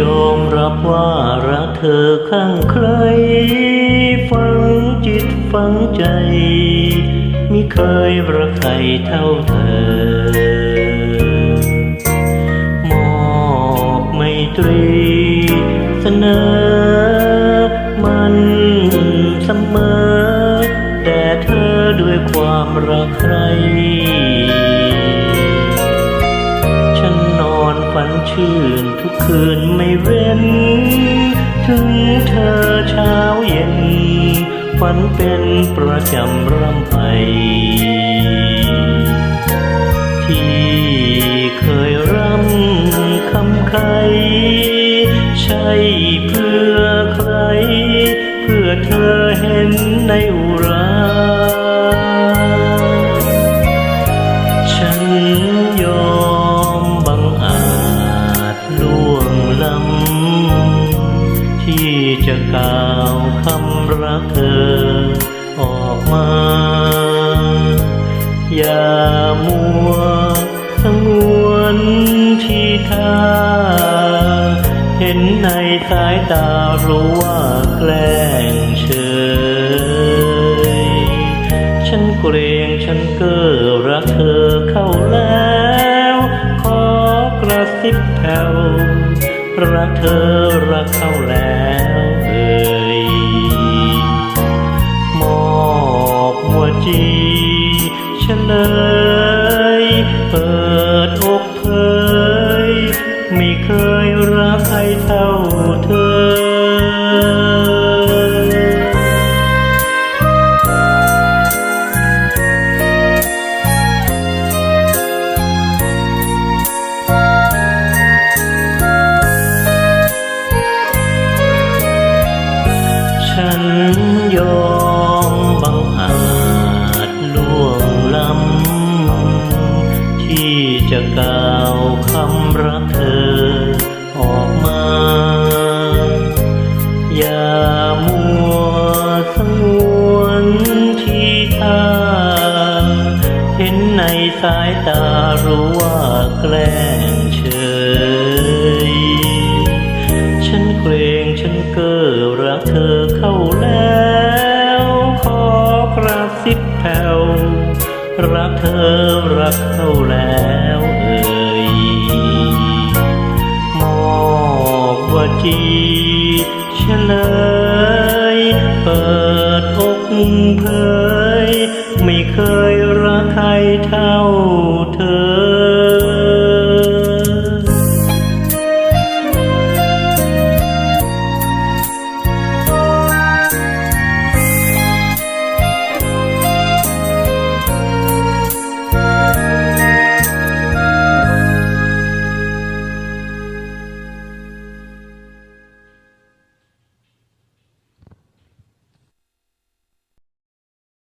ยอมรับว่ารักเธอข้างใคร ฟังจิตฟังใจ มิเคยรักใครเท่าเธอ มอบไม่ตรีเสนอ มันเสมอ แต่เธอด้วยความรักใคร ชื่นทุกคืนไม่เว้น ถึงเธอเช้าเย็น ฝันเป็นประจำรำไป ที่เคยรำคำใคร ใช่เพื่อใคร เพื่อเธอเห็นในอุรา ฉัน เธอออกมา อย่ามัวสงวนที่ท่าเห็นในสายตารู้ว่าแกล้งเฉยฉันเกรงฉันเก้อรักเธอเข้าแล้ว ขอกระซิบแผ่วรักเธอรักเข้า ดอกเผยไม่เคยรักใครเท่าเธอฉัน จะกล่าวคำรักเธอออกมา อย่ามัวสงวนที่ท่า เห็นในสายตารู้ว่าแกล้งเฉย ฉันเกรงฉันเก้อรักเธอ รักเธอรักเข้าแล้วเอ่ยมอบว่าจีเฉลย เปิดอกเผย ไม่เคยรักใครเท่า